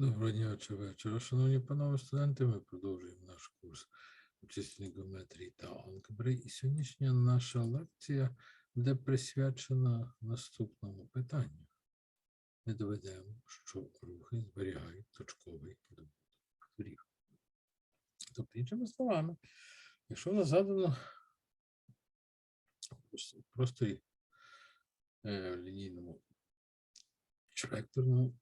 Доброго дня чи вечора, шановні панове студенти. Ми продовжуємо наш курс обчислення геометрії та алгебри. І сьогоднішня наша лекція буде присвячена наступному питанню. Ми доведемо, що рухи зберігають точковий добуток векторів. Тобто, іншими словами, якщо нас задано в просторі е, в лінійному чи векторному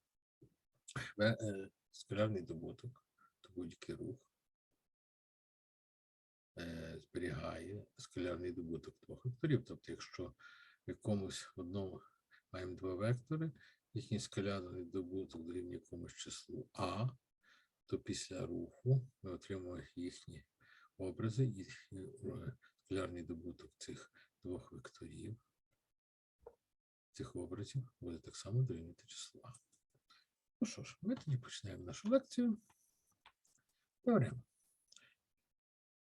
е, скалярний добуток, то будь-який рух е, зберігає скалярний добуток двох векторів. Тобто, якщо в якомусь одному маємо два вектори, їхній скалярний добуток дорівнює якомусь числу А, то після руху ми отримуємо їхні образи, їхній е, скалярний добуток цих двох векторів. Цих образів буде так само дорівнювати числу А. Ну що ж, ми тоді починаємо нашу лекцію. Теорема.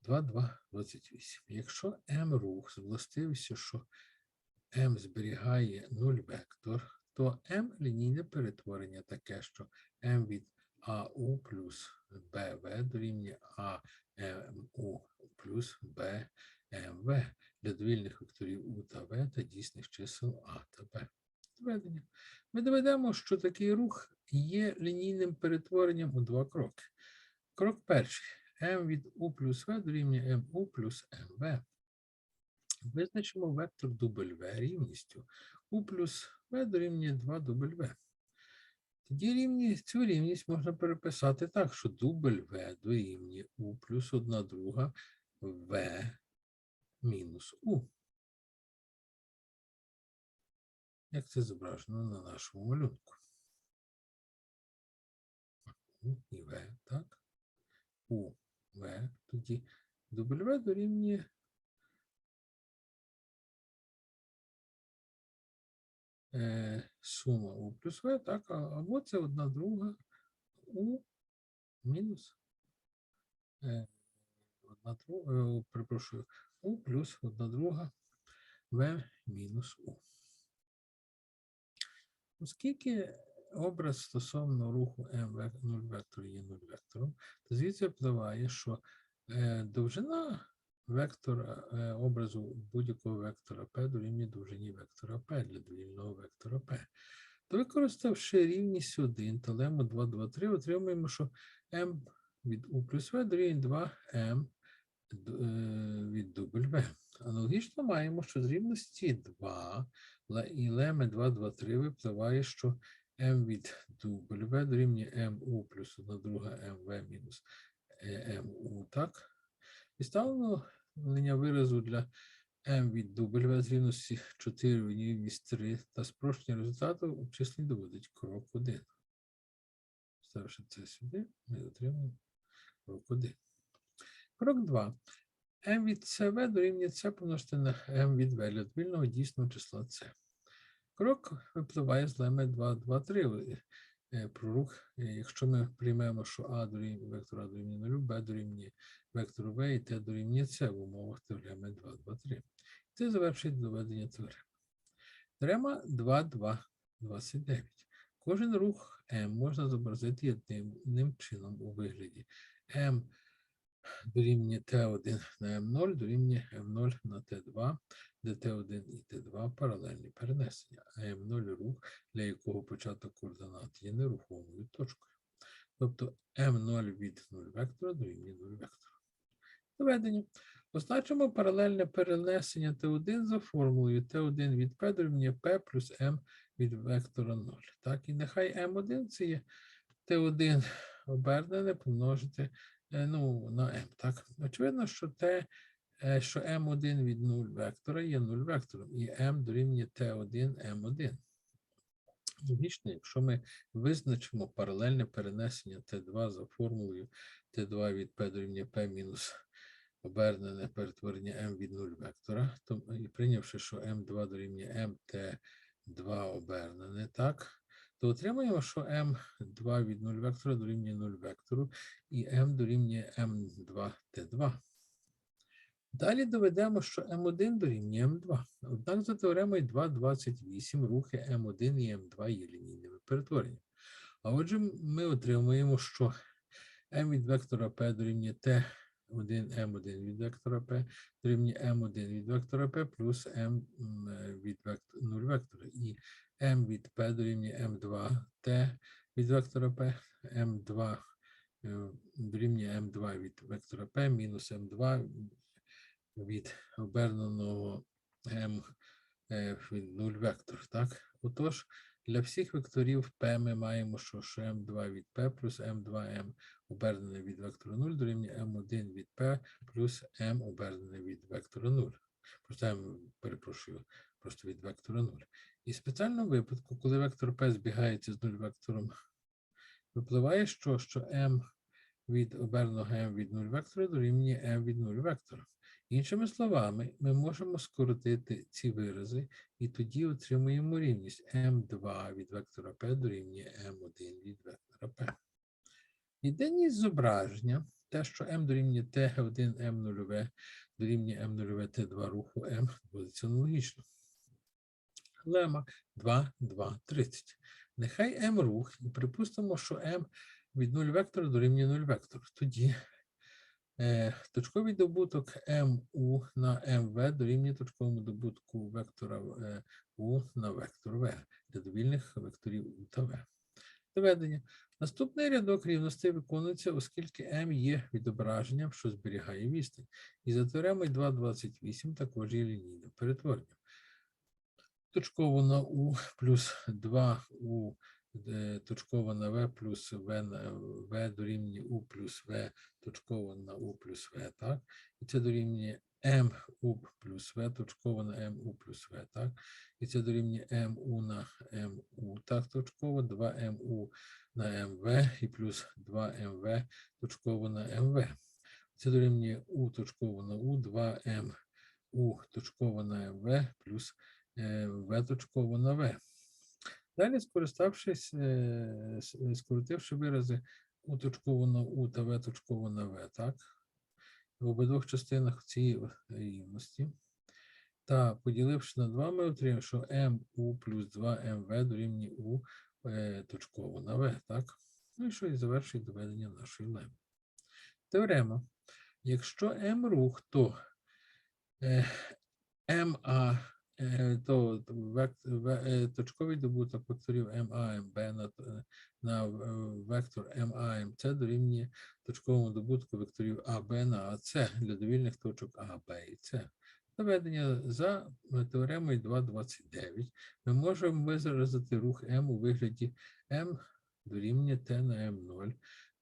2,2,28. Якщо m рух з властивістю, що m зберігає 0 вектор, то m лінійне перетворення таке, що m від AU плюс BV дорівнює AMU плюс BMV для довільних векторів U та V та дійсних чисел А та Б. Доведення. Ми доведемо, що такий рух є лінійним перетворенням у два кроки. Крок перший. m від u плюс v дорівнює mu плюс mv. Визначимо вектор W рівністю u плюс v дорівнює 2 W. Тоді рівні, цю рівність можна переписати так, що W дорівнює u плюс 1 друга v мінус u. Як це зображено на нашому малюнку? У і В, так? У, В, тоді W дорівнює е, сума У плюс В, так, або це одна друга У мінус е, одна друга, е, перепрошую, У плюс одна друга В мінус У. Оскільки образ стосовно руху век- 0 вектору є 0 вектором, то звідси впливає, що е, довжина вектора е, образу будь-якого вектора P дорівнює довжині вектора P для довільного вектора P. То використавши рівність 1 та лему 2, 2, 3, отримуємо, що m від U плюс V дорівнює 2m д- е, від W. Аналогічно маємо, що з рівності 2 ле- і леми 2, 2, 3 випливає, що m від W дорівнює mu плюс 1 друга mv мінус е, mu, так? І ставимо линя виразу для m від W з рівності 4 в рівність 3 та спрощення результату обчислень доводить крок 1. Ставши це сюди, ми отримаємо крок 1. Крок 2. M від CV дорівнює c помножити на m від V для довільного дійсного числа c. Крок випливає з леми 2, 2, 3 е, про рух. Е, Якщо ми приймемо, що А дорівнює вектор А дорівнює 0, Б дорівнює вектору В і Т дорівнює С в умовах теореми 2, 2, 3. Це завершить доведення теореми. Теорема 2, 2, 29. Кожен рух М можна зобразити єдиним чином у вигляді М дорівнює Т1 на М0 дорівнює М0 на Т2, де Т1 і Т2 паралельні перенесення, а М0 рух, для якого початок координат є нерухомою точкою. Тобто М0 від 0 вектора дорівнює 0 вектора. Доведення. Позначимо паралельне перенесення Т1 за формулою Т1 від П дорівнює П плюс М від вектора 0. Так, і нехай М1 це є Т1 обернене помножити ну, на m. Так? Очевидно, що те, е, що m1 від 0 вектора є 0 вектором, і m дорівнює t1 m1. Логічно, якщо ми визначимо паралельне перенесення t2 за формулою t2 від p дорівнює p мінус обернене перетворення m від 0 вектора, то і прийнявши, що m2 дорівнює mt2 обернене, так, то отримаємо, що m2 від 0 вектора дорівнює 0 вектору, і m дорівнює m2t2. Далі доведемо, що m1 дорівнює m2. Однак за теоремою 2,28 рухи m1 і m2 є лінійними перетвореннями. А отже, ми отримуємо, що m від вектора p дорівнює t1 m1 від вектора p дорівнює m1 від вектора p плюс м, від вектора 0 вектора. І m від p дорівнює m2 t від вектора p, m2 е, дорівнює m2 від вектора p мінус m2 від оберненого m е, від 0 вектор. Так? Отож, для всіх векторів p ми маємо, що, що m2 від p плюс m2m обернене від вектора 0 дорівнює m1 від p плюс m обернене від вектора 0. Просто m, перепрошую, просто від вектора 0. І в спеціальному випадку, коли вектор p збігається з 0 вектором, випливає, що, що m від оберненого m від 0 вектора дорівнює m від 0 вектора. Іншими словами, ми можемо скоротити ці вирази і тоді отримуємо рівність m2 від вектора p дорівнює m1 від вектора p. Єдиність зображення, те, що m дорівнює t1 m0 дорівнює m0 t2 руху m, доводиться аналогічно. Лема 2, 2, 30. Нехай m рух, і припустимо, що m від 0 вектора дорівнює 0 вектор. Тоді е, точковий добуток mu на mv дорівнює точковому добутку вектора е, u на вектор v для довільних векторів u та v. Доведення. Наступний рядок рівностей виконується, оскільки m є відображенням, що зберігає відстань. І за теоремою 2.28 також є лінійне перетворення. Точково на u плюс 2u е, точково на v плюс v на v дорівнює u плюс v точково на u плюс v, так? І це дорівнює mu плюс v точково на mu плюс v, так? І це дорівнює mu на mu, так, точково, 2mu на mv і плюс 2mv точково на mv. Це дорівнює u точково на u, 2m u точково на mv плюс v точково на v. Далі, скориставшись, е, е, скоротивши вирази у точково на у та v точково на v, так? В обидвох частинах цієї рівності. Та поділивши на 2, ми отримаємо, що mu плюс 2mv дорівнює u е, точково на v, так? Ну і що і завершує доведення нашої леми. Теорема. Якщо m рух, то е, то век- ве- е, точковий добуток векторів MB на, на е, вектор MA, MC дорівнює точковому добутку векторів AB на AC для довільних точок А, Б і С. Наведення за теоремою 2.29 ми можемо виразити рух М у вигляді М дорівнює Т на М0,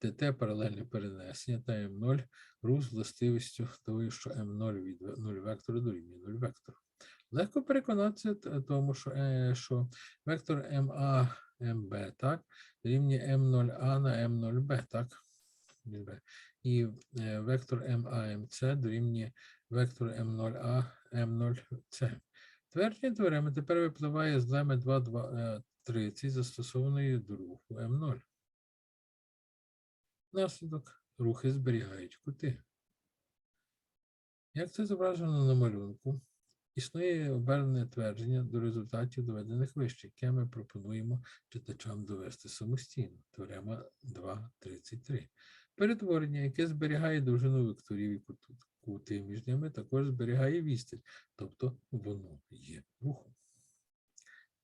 де Т паралельне перенесення та М0 рух з властивістю того, що М0 від 0 вектора дорівнює 0 вектору. Легко переконатися тому, що, е, що вектор МА МБ так, дорівнює М0А на М0Б, так? І е, вектор МАМЦ дорівнює вектору М0А М0С. Твердження теореми тепер випливає з леми 2.30 застосованої до руху М0. Наслідок рухи зберігають кути. Як це зображено на малюнку, існує обернене твердження до результатів, доведених вище, яке ми пропонуємо читачам довести самостійно. Теорема 2.33. Перетворення, яке зберігає довжину векторів і кути між ними, також зберігає відстань, тобто воно є рухом.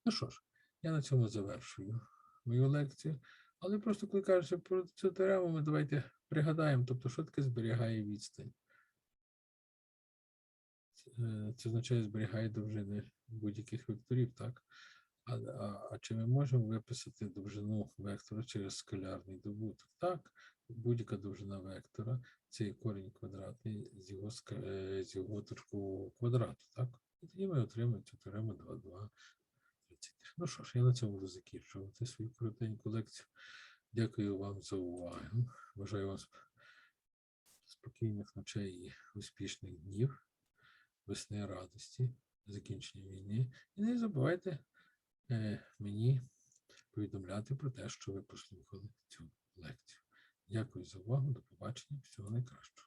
Ну що ж, я на цьому завершую мою лекцію. Але просто коли кажуть про цю теорему, ми давайте пригадаємо, тобто, що таке зберігає відстань. Е, Це означає, зберігає довжини будь-яких векторів, так? А, а, а чи ми можемо виписати довжину вектора через скалярний добуток? Так, будь-яка довжина вектора це є корінь квадратний з його, е, з його точкового квадрату, так? І тоді ми отримаємо цю теорему 2,2. Ну що ж, я на цьому буду закінчувати свою коротеньку лекцію. Дякую вам за увагу. Бажаю вам спокійних ночей і успішних днів, весни радості, закінчення війни. І не забувайте е, мені повідомляти про те, що ви послухали цю лекцію. Дякую за увагу. До побачення. Всього найкращого.